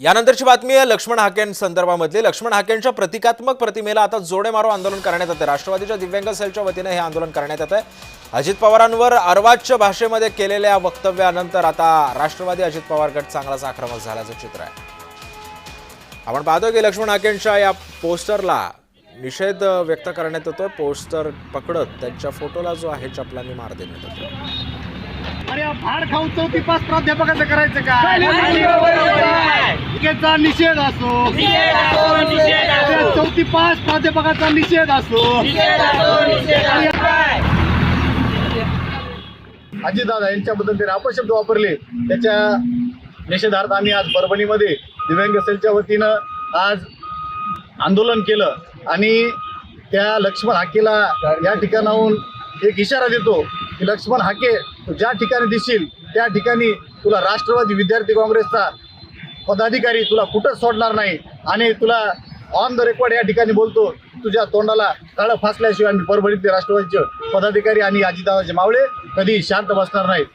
यानंतरची बातमी आहे लक्ष्मण हाकें संदर्भामधली. लक्ष्मण हाकेंच्या प्रतिकात्मक प्रतिमेला आता जोडे मारो आंदोलन करण्यात येते राष्ट्रवादीच्या दिव्यांग सेलच्या वतीने हे आंदोलन करण्यात येत आहे. अजित पवारांवर अर्वाच्य भाषेमध्ये केलेल्या वक्तव्यानंतर आता राष्ट्रवादी अजित पवार गट चांगलाच आक्रमक झाल्याचं चित्र आहे. आपण पाहतोय की लक्ष्मण हाकेंच्या या पोस्टरला निषेध व्यक्त करण्यात येतोय. पोस्टर पकडत त्यांच्या फोटोला जो आहे चपलांनी मार देण्यात येतो अरे भाड खाऊन चौथी पाच प्राध्यापकाचं करायचं काय? इकेचा निषेध असो. चौथी पाच प्राध्यापकाचा निषेध असो. अजितदादा यांच्याबद्दल ते अपशब्द वापरले. त्याच्या निषेधार्थ आम्ही आज परभणीमध्ये दिव्यांग सेलच्या वतीनं आज आंदोलन केलं. आणि त्या लक्ष्मण हाकेला या ठिकाणाहून एक इशारा देतो की लक्ष्मण हाके तू ज्या ठिकाणी दिसशील त्या ठिकाणी तुला राष्ट्रवादी विद्यार्थी काँग्रेसचा पदाधिकारी तुला कुठंच सोडणार नाही. आणि तुला ऑन द रेकॉर्ड या ठिकाणी बोलतो तुझ्या तोंडाला काळं फासल्याशिवाय आम्ही परभणीतले राष्ट्रवादीचे पदाधिकारी आणि अजितदादाचे मावळे कधी शांत बसणार नाहीत.